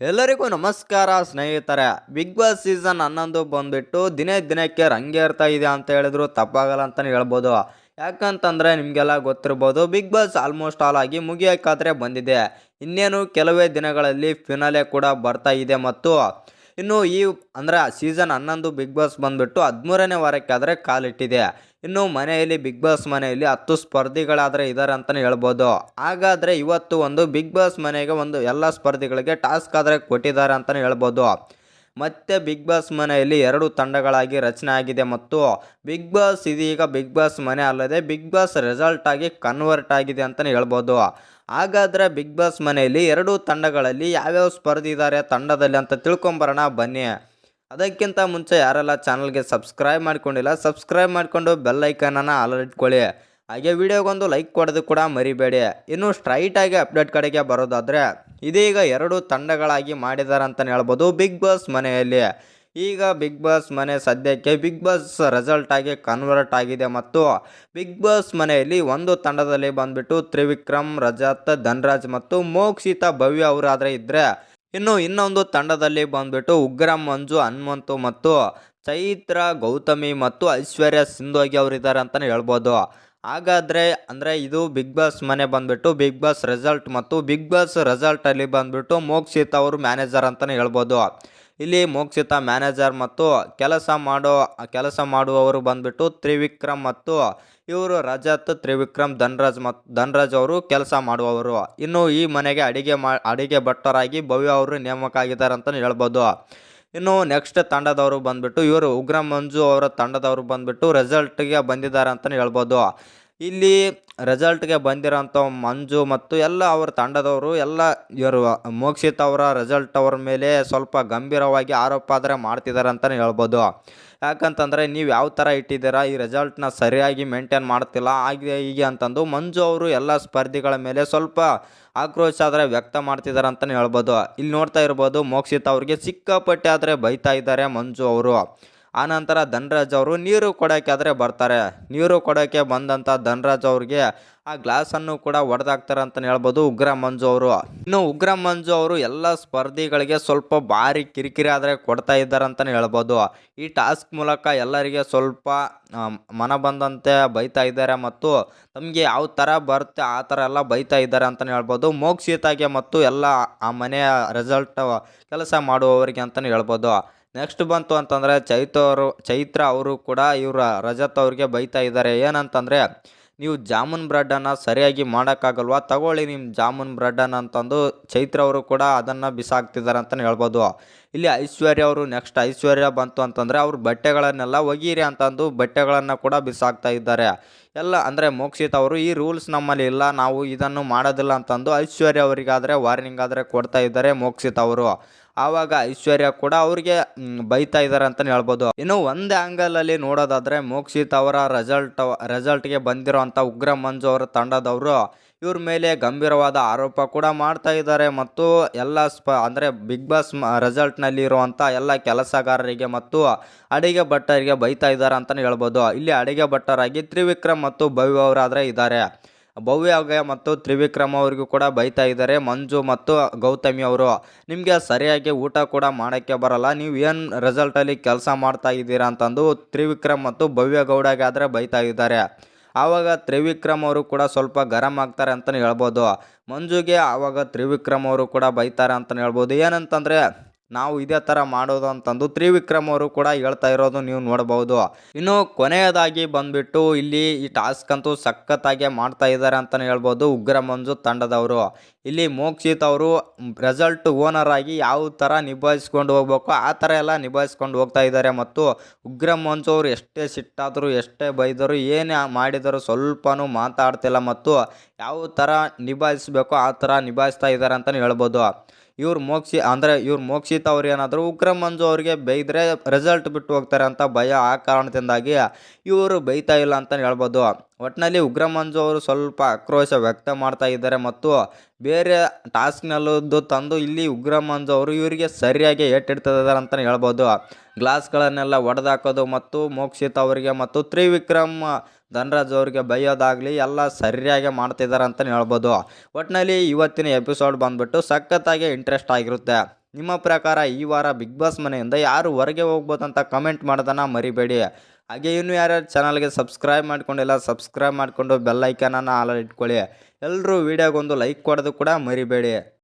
ಎಲ್ಲರಿಗೂ ನಮಸ್ಕಾರ ಸ್ನೇಹಿತರೆ ಬಿಗ್ ಬಾಸ್ ಸೀಸನ್ ಹನ್ನೊಂದು ಬಂದ್ಬಿಟ್ಟು ದಿನೇ ದಿನಕ್ಕೆ ರಂಗೇರ್ತಾ ಇದೆ ಅಂತ ಹೇಳಿದ್ರು, ತಪ್ಪಾಗಲ್ಲ ಅಂತಲೇ ಹೇಳ್ಬೋದು. ಯಾಕಂತಂದರೆ ನಿಮಗೆಲ್ಲ ಗೊತ್ತಿರ್ಬೋದು ಬಿಗ್ ಬಾಸ್ ಆಲ್ಮೋಸ್ಟ್ ಆಲ್ ಆಗಿ ಮುಗಿಯೋಕ್ಕಾದ್ರೆ ಬಂದಿದೆ. ಇನ್ನೇನು ಕೆಲವೇ ದಿನಗಳಲ್ಲಿ ಫಿನಾಲೆ ಕೂಡ ಬರ್ತಾ ಇದೆ ಮತ್ತು ಇನ್ನು ಈ ಅಂದರೆ ಸೀಸನ್ ಹನ್ನೊಂದು ಬಿಗ್ ಬಾಸ್ ಬಂದುಬಿಟ್ಟು ಹದಿಮೂರನೇ ವಾರಕ್ಕೆ ಆದರೆ ಕಾಲಿಟ್ಟಿದೆ. ಇನ್ನು ಮನೆಯಲ್ಲಿ ಬಿಗ್ ಬಾಸ್ ಮನೆಯಲ್ಲಿ ಹತ್ತು ಸ್ಪರ್ಧಿಗಳಾದರೆ ಇದ್ದಾರೆ ಅಂತಲೇ ಹೇಳ್ಬೋದು. ಹಾಗಾದರೆ ಇವತ್ತು ಒಂದು ಬಿಗ್ ಬಾಸ್ ಮನೆಗೆ ಒಂದು ಎಲ್ಲ ಸ್ಪರ್ಧಿಗಳಿಗೆ ಟಾಸ್ಕ್ ಆದರೆ ಕೊಟ್ಟಿದ್ದಾರೆ ಅಂತಲೇ ಹೇಳ್ಬೋದು. ಮತ್ತೆ ಬಿಗ್ ಬಾಸ್ ಮನೆಯಲ್ಲಿ ಎರಡು ತಂಡಗಳಾಗಿ ರಚನೆ ಆಗಿದೆ ಮತ್ತು ಬಿಗ್ ಬಾಸ್ ಇದೀಗ ಬಿಗ್ ಬಾಸ್ ಮನೆ ಅಲ್ಲದೆ ಬಿಗ್ ಬಾಸ್ ರಿಸಲ್ಟ್ ಆಗಿ ಕನ್ವರ್ಟ್ ಆಗಿದೆ ಅಂತಲೇ ಹೇಳ್ಬೋದು. ಹಾಗಾದರೆ ಬಿಗ್ ಬಾಸ್ ಮನೆಯಲ್ಲಿ ಎರಡೂ ತಂಡಗಳಲ್ಲಿ ಯಾವ್ಯಾವ ಸ್ಪರ್ಧಿ ಇದ್ದಾರೆ ತಂಡದಲ್ಲಿ ಅಂತ ತಿಳ್ಕೊಂಬರೋಣ, ಬನ್ನಿ. ಅದಕ್ಕಿಂತ ಮುಂಚೆ ಯಾರೆಲ್ಲ ಚಾನಲ್ಗೆ ಸಬ್ಸ್ಕ್ರೈಬ್ ಮಾಡ್ಕೊಂಡಿಲ್ಲ, ಸಬ್ಸ್ಕ್ರೈಬ್ ಮಾಡಿಕೊಂಡು ಬೆಲ್ ಐಕನನ್ನು ಆಲ್ ಇಟ್ಕೊಳ್ಳಿ. ಹಾಗೆ ವಿಡಿಯೋಗೊಂದು ಲೈಕ್ ಕೊಡೋದು ಕೂಡ ಮರಿಬೇಡಿ. ಇನ್ನು ಸ್ಟ್ರೈಟಾಗಿ ಅಪ್ಡೇಟ್ ಕಡೆಗೆ ಬರೋದಾದರೆ ಇದೀಗ ಎರಡು ತಂಡಗಳಾಗಿ ಮಾಡಿದ್ದಾರೆ ಅಂತಲೇ ಹೇಳ್ಬೋದು ಬಿಗ್ ಬಾಸ್ ಮನೆಯಲ್ಲಿ. ಈಗ ಬಿಗ್ ಬಾಸ್ ಮನೆ ಸದ್ಯಕ್ಕೆ ಬಿಗ್ ಬಾಸ್ ರಿಸಲ್ಟ್ ಆಗಿ ಕನ್ವರ್ಟ್ ಆಗಿದೆ ಮತ್ತು ಬಿಗ್ ಬಾಸ್ ಮನೆಯಲ್ಲಿ ಒಂದು ತಂಡದಲ್ಲಿ ಬಂದ್ಬಿಟ್ಟು ತ್ರಿವಿಕ್ರಮ್, ರಜತ್, ಧನ್ರಾಜ್ ಮತ್ತು ಮೋಕ್ಷಿತ ಭವ್ಯ ಅವರಾದರೆ ಇದ್ದರೆ ಇನ್ನು ಇನ್ನೊಂದು ತಂಡದಲ್ಲಿ ಬಂದ್ಬಿಟ್ಟು ಉಗ್ರ ಮಂಜು, ಹನುಮಂತು ಮತ್ತು ಚೈತ್ರ, ಗೌತಮಿ ಮತ್ತು ಐಶ್ವರ್ಯ ಸಿಂಧೋಗಿ ಅವರಿದ್ದಾರೆ ಅಂತಲೇ ಹೇಳ್ಬೋದು. ಹಾಗಾದರೆ ಅಂದರೆ ಇದು ಬಿಗ್ ಬಾಸ್ ಮನೆ ಬಂದ್ಬಿಟ್ಟು ಬಿಗ್ ಬಾಸ್ ರಿಸಲ್ಟ್ ಮತ್ತು ಬಿಗ್ ಬಾಸ್ ರೆಸಲ್ಟಲ್ಲಿ ಬಂದ್ಬಿಟ್ಟು ಮೋಕ್ಷಿತ್ ಅವರು ಮ್ಯಾನೇಜರ್ ಅಂತಲೇ ಹೇಳ್ಬೋದು. ಇಲ್ಲಿ ಮೋಕ್ಷಿತ ಮ್ಯಾನೇಜರ್ ಮತ್ತು ಕೆಲಸ ಮಾಡೋ, ಕೆಲಸ ಮಾಡುವವರು ಬಂದ್ಬಿಟ್ಟು ತ್ರಿವಿಕ್ರಮ್ ಮತ್ತು ಇವರು ರಜತ್, ತ್ರಿವಿಕ್ರಮ್, ಧನ್ರಾಜ್ ಮತ್ತು ಧನ್ರಾಜ್ ಅವರು ಕೆಲಸ ಮಾಡುವವರು. ಇನ್ನು ಈ ಮನೆಗೆ ಅಡಿಗೆ ಮಾ, ಅಡಿಗೆ ಭಟ್ಟರಾಗಿ ಭವ್ಯ ಅವರು ನೇಮಕ ಆಗಿದ್ದಾರೆ ಅಂತಲೇ ಹೇಳ್ಬೋದು. ಇನ್ನು ನೆಕ್ಸ್ಟ್ ತಂಡದವರು ಬಂದ್ಬಿಟ್ಟು ಇವರು ಉಗ್ರ ಮಂಜು ಅವರ ತಂಡದವರು ಬಂದ್ಬಿಟ್ಟು ರಿಸಲ್ಟ್ಗೆ ಬಂದಿದ್ದಾರೆ ಅಂತಲೇ ಹೇಳ್ಬೋದು. ಇಲ್ಲಿ ರೆಸಲ್ಟ್ಗೆ ಬಂದಿರೋಂಥ ಮಂಜು ಮತ್ತು ಎಲ್ಲ ಅವರ ತಂಡದವರು, ಎಲ್ಲ ಇವರು, ಮೋಕ್ಷಿತ್ ಅವರ ರೆಸಲ್ಟ್ ಅವರ ಮೇಲೆ ಸ್ವಲ್ಪ ಗಂಭೀರವಾಗಿ ಆರೋಪ ಆದರೆ ಮಾಡ್ತಿದ್ದಾರೆ ಅಂತಲೇ ಹೇಳ್ಬೋದು. ಯಾಕಂತಂದರೆ ನೀವು ಯಾವ ಥರ ಇಟ್ಟಿದ್ದೀರಾ, ಈ ರೆಸಲ್ಟ್ನ ಸರಿಯಾಗಿ ಮೇಂಟೈನ್ ಮಾಡ್ತಿಲ್ಲ, ಹಾಗೆ ಹೀಗೆ ಅಂತಂದು ಮಂಜು ಅವರು ಎಲ್ಲ ಸ್ಪರ್ಧಿಗಳ ಮೇಲೆ ಸ್ವಲ್ಪ ಆಕ್ರೋಶ ಆದರೆ ವ್ಯಕ್ತ ಮಾಡ್ತಿದ್ದಾರೆ ಅಂತಲೇ ಹೇಳ್ಬೋದು. ಇಲ್ಲಿ ನೋಡ್ತಾ ಇರ್ಬೋದು, ಮೋಕ್ಷಿತ್ ಅವ್ರಿಗೆ ಸಿಕ್ಕಾಪಟ್ಟೆ ಆದರೆ ಬೈತಾ ಇದ್ದಾರೆ ಮಂಜು ಅವರು. ಆನಂತರ ಧನ್ರಾಜ್ ಅವರು ನೀರು ಕೊಡೋಕೆ ಆದರೆ ಬರ್ತಾರೆ. ನೀರು ಕೊಡೋಕ್ಕೆ ಬಂದಂಥ ಧನ್ರಾಜ್ ಅವ್ರಿಗೆ ಆ ಗ್ಲಾಸನ್ನು ಕೂಡ ಹೊಡೆದಾಕ್ತಾರೆ ಅಂತಲೇ ಹೇಳ್ಬೋದು ಉಗ್ರ ಮಂಜು ಅವರು. ಇನ್ನು ಉಗ್ರ ಮಂಜು ಅವರು ಎಲ್ಲ ಸ್ಪರ್ಧಿಗಳಿಗೆ ಸ್ವಲ್ಪ ಭಾರಿ ಕಿರಿಕಿರಿ ಆದರೆ ಕೊಡ್ತಾ ಇದ್ದಾರೆ ಅಂತಲೇ ಹೇಳ್ಬೋದು. ಈ ಟಾಸ್ಕ್ ಮೂಲಕ ಎಲ್ಲರಿಗೆ ಸ್ವಲ್ಪ ಮನ ಬಂದಂತೆ ಬೈತಾ ಇದ್ದಾರೆ ಮತ್ತು ತಮಗೆ ಯಾವ ಥರ ಬರುತ್ತೆ ಆ ಥರ ಎಲ್ಲ ಬೈತಾ ಇದ್ದಾರೆ ಅಂತಲೇ ಹೇಳ್ಬೋದು. ಮೋಕ್ಷಿತಾಗೆ ಮತ್ತು ಎಲ್ಲ ಆ ಮನೆಯ ರಿಸಲ್ಟ್ ಕೆಲಸ ಮಾಡುವವರಿಗೆ ಅಂತಲೇ ಹೇಳ್ಬೋದು. ನೆಕ್ಸ್ಟ್ ಬಂತು ಅಂತಂದರೆ ಚೈತ್ರ ಅವರು ಚೈತ್ರ ಅವರು ಕೂಡ ಇವರ ರಜತ್ ಅವ್ರಿಗೆ ಬೈತಾ ಇದ್ದಾರೆ. ಏನಂತಂದರೆ, ನೀವು ಜಾಮೂನ್ ಬ್ರೆಡ್ಡನ್ನು ಸರಿಯಾಗಿ ಮಾಡೋಕ್ಕಾಗಲ್ವಾ? ತಗೊಳ್ಳಿ ನಿಮ್ಮ ಜಾಮೂನ್ ಬ್ರೆಡ್ಡನ್ನು ಅಂತಂದು ಚೈತ್ರ ಅವರು ಕೂಡ ಅದನ್ನು ಬಿಸಾಕ್ತಿದ್ದಾರೆ ಅಂತಲೇ ಹೇಳ್ಬೋದು. ಇಲ್ಲಿ ಐಶ್ವರ್ಯ ಅವರು, ನೆಕ್ಸ್ಟ್ ಐಶ್ವರ್ಯ ಬಂತು ಅಂತಂದರೆ ಅವ್ರ ಬಟ್ಟೆಗಳನ್ನೆಲ್ಲ ಒಗೀರಿ ಅಂತಂದು ಬಟ್ಟೆಗಳನ್ನು ಕೂಡ ಬಿಸಾಕ್ತಾ ಇದ್ದಾರೆ. ಎಲ್ಲ ಅಂದರೆ ಮೋಕ್ಷಿತ್ ಅವರು, ಈ ರೂಲ್ಸ್ ನಮ್ಮಲ್ಲಿ ಇಲ್ಲ, ನಾವು ಇದನ್ನು ಮಾಡೋದಿಲ್ಲ ಅಂತಂದು ಐಶ್ವರ್ಯ ಅವರಿಗಾದರೆ, ವಾರ್ನಿಂಗ್ ಆದರೆ ಕೊಡ್ತಾ ಇದ್ದಾರೆ ಮೋಕ್ಷಿತ್ ಅವರು. ಆವಾಗ ಐಶ್ವರ್ಯ ಕೂಡ ಅವ್ರಿಗೆ ಬೈತಾ ಇದ್ದಾರೆ ಅಂತಲೇ ಹೇಳ್ಬೋದು. ಇನ್ನು ಒಂದು ಆ್ಯಂಗಲಲ್ಲಿ ನೋಡೋದಾದರೆ ಮೋಕ್ಷಿತ್ ಅವರ ರೆಸಲ್ಟ್ ರೆಸಲ್ಟ್ಗೆ ಬಂದಿರೋವಂಥ ಉಗ್ರ ಮಂಜು ಅವರ ತಂಡದವರು, ಇವ್ರ ಮೇಲೆ ಗಂಭೀರವಾದ ಆರೋಪ ಕೂಡ ಮಾಡ್ತಾ ಇದ್ದಾರೆ ಮತ್ತು ಎಲ್ಲ ಸ್ಪ, ಅಂದರೆ ಬಿಗ್ ಬಾಸ್ ರೆಸಲ್ಟ್ನಲ್ಲಿ ಇರುವಂಥ ಎಲ್ಲ ಕೆಲಸಗಾರರಿಗೆ ಮತ್ತು ಅಡಿಗೆ ಭಟ್ಟರಿಗೆ ಬೈತಾ ಇದ್ದಾರೆ ಅಂತಲೇ ಹೇಳ್ಬೋದು. ಇಲ್ಲಿ ಅಡಿಗೆ ಭಟ್ಟರಾಗಿ ತ್ರಿವಿಕ್ರಮ್ ಮತ್ತು ಭವ್ಯ ಅವರಾದರೆ ಇದ್ದಾರೆ ಭವ್ಯಗೆ ಮತ್ತು ತ್ರಿವಿಕ್ರಮ ಅವರಿಗೂ ಕೂಡ ಬೈತಾ ಇದ್ದಾರೆ. ಮಂಜು ಮತ್ತು ಗೌತಮಿ ಅವರು, ನಿಮಗೆ ಸರಿಯಾಗಿ ಊಟ ಕೂಡ ಮಾಡೋಕ್ಕೆ ಬರಲ್ಲ. ನೀವು ಏನು ರೆಸಲ್ಟಲ್ಲಿ ಕೆಲಸ ಮಾಡ್ತಾ ಇದ್ದೀರಾ? ಅಂತಂದು ತ್ರಿವಿಕ್ರಮ್ ಮತ್ತು ಭವ್ಯ ಗೌಡಗೆ ಆದರೆ ಬೈತಾ ಇದ್ದಾರೆ. ಆವಾಗ ತ್ರಿವಿಕ್ರಮ್ ಅವರು ಕೂಡ ಸ್ವಲ್ಪ ಗರಂ ಆಗ್ತಾರೆ ಅಂತಲೇ ಹೇಳ್ಬೋದು. ಮಂಜುಗೆ ಆವಾಗ ತ್ರಿವಿಕ್ರಮ್ ಅವರು ಕೂಡ ಬೈತಾರೆ ಅಂತಲೇ ಹೇಳ್ಬೋದು. ಏನಂತಂದರೆ ನಾವು ಇದೇ ಥರ ಮಾಡೋದು ಅಂತಂದು ತ್ರಿವಿಕ್ರಮ್ ಅವರು ಕೂಡ ಹೇಳ್ತಾ ಇರೋದು ನೀವು ನೋಡಬಹುದು ಇನ್ನು ಕೊನೆಯದಾಗಿ ಬಂದ್ಬಿಟ್ಟು ಇಲ್ಲಿ ಈ ಟಾಸ್ಕ್ ಅಂತೂ ಸಖತ್ತಾಗೆ ಮಾಡ್ತಾ ಇದ್ದಾರೆ ಅಂತಲೇ ಹೇಳ್ಬೋದು ಉಗ್ರ ಮಂಜು ತಂಡದವರು. ಇಲ್ಲಿ ಮೋಕ್ಷಿತ್ ಅವರು ರೆಸಲ್ಟ್ ಓನರ್ ಆಗಿ ಯಾವ ಥರ ನಿಭಾಯಿಸ್ಕೊಂಡು ಹೋಗ್ಬೇಕು ಆ ಥರ ಎಲ್ಲ ನಿಭಾಯಿಸ್ಕೊಂಡು ಹೋಗ್ತಾ ಇದ್ದಾರೆ ಮತ್ತು ಉಗ್ರ ಮಂಜು ಅವರು ಎಷ್ಟೇ ಸಿಟ್ಟಾದರೂ, ಎಷ್ಟೇ ಬೈದರು, ಏನೇ ಮಾಡಿದರೂ ಸ್ವಲ್ಪನೂ ಮಾತಾಡ್ತಿಲ್ಲ ಮತ್ತು ಯಾವ ಥರ ನಿಭಾಯಿಸ್ಬೇಕು ಆ ಥರ ನಿಭಾಯಿಸ್ತಾ ಇದ್ದಾರೆ ಅಂತಲೇ ಹೇಳ್ಬೋದು. ಇವ್ರು ಮೋಕ್ಷಿ, ಅಂದರೆ ಇವ್ರು ಮೋಕ್ಷಿತ ಅವ್ರು ಏನಾದರೂ ಉಗ್ರ ಮಂಜು ಅವ್ರಿಗೆ ಬೈದರೆ ರಿಸಲ್ಟ್ ಬಿಟ್ಟು ಹೋಗ್ತಾರೆ ಅಂತ ಭಯ ಆ ಕಾರಣದಿಂದಾಗಿ ಇವರು ಬೈತಾ ಇಲ್ಲ ಅಂತಲೇ ಹೇಳ್ಬೋದು. ಒಟ್ಟಿನಲ್ಲಿ ಉಗ್ರ ಮಂಜು ಅವರು ಸ್ವಲ್ಪ ಆಕ್ರೋಶ ವ್ಯಕ್ತ ಮಾಡ್ತಾ ಇದ್ದಾರೆ ಮತ್ತು ಬೇರೆ ಟಾಸ್ಕ್ನಲ್ಲದ್ದು ತಂದು ಇಲ್ಲಿ ಉಗ್ರ ಮಂಜು ಅವರು ಇವರಿಗೆ ಸರಿಯಾಗಿ ಏಟಿಡ್ತಿದ್ದಾರೆ ಅಂತಲೇ ಹೇಳ್ಬೋದು. ಗ್ಲಾಸ್ಗಳನ್ನೆಲ್ಲ ಒಡೆದಾಕೋದು ಮತ್ತು ಮೋಕ್ಷಿತ ಅವರಿಗೆ ಮತ್ತು ತ್ರಿವಿಕ್ರಮ್ ಧನರಾಜ್ ಅವ್ರಿಗೆ ಬೈಯೋದಾಗಲಿ ಎಲ್ಲ ಸರಿಯಾಗಿ ಮಾಡ್ತಿದ್ದಾರೆ ಅಂತಲೇ ಹೇಳ್ಬೋದು. ಒಟ್ಟಿನಲ್ಲಿ ಇವತ್ತಿನ ಎಪಿಸೋಡ್ ಬಂದ್ಬಿಟ್ಟು ಸಖತ್ತಾಗಿ ಇಂಟ್ರೆಸ್ಟ್ ಆಗಿರುತ್ತೆ. ನಿಮ್ಮ ಪ್ರಕಾರ ಈ ವಾರ ಬಿಗ್ ಬಾಸ್ ಮನೆಯಿಂದ ಯಾರು ಹೊರಗೆ ಹೋಗ್ಬೋದು ಅಂತ ಕಮೆಂಟ್ ಮಾಡೋದನ್ನು ಮರಿಬೇಡಿ. ಹಾಗೆ ಇನ್ನು ಯಾರ್ಯಾರು ಚಾನಲ್ಗೆ ಸಬ್ಸ್ಕ್ರೈಬ್ ಮಾಡ್ಕೊಂಡಿಲ್ಲ ಸಬ್ಸ್ಕ್ರೈಬ್ ಮಾಡಿಕೊಂಡು ಬೆಲ್ಲೈಕನನ್ನು ಆಲರ್ ಆಲ್ ಇಟ್ಕೊಳ್ಳಿ. ಎಲ್ಲರೂ ವೀಡಿಯೋಗೊಂದು ಲೈಕ್ ಕೊಡೋದು ಕೂಡ ಮರಿಬೇಡಿ.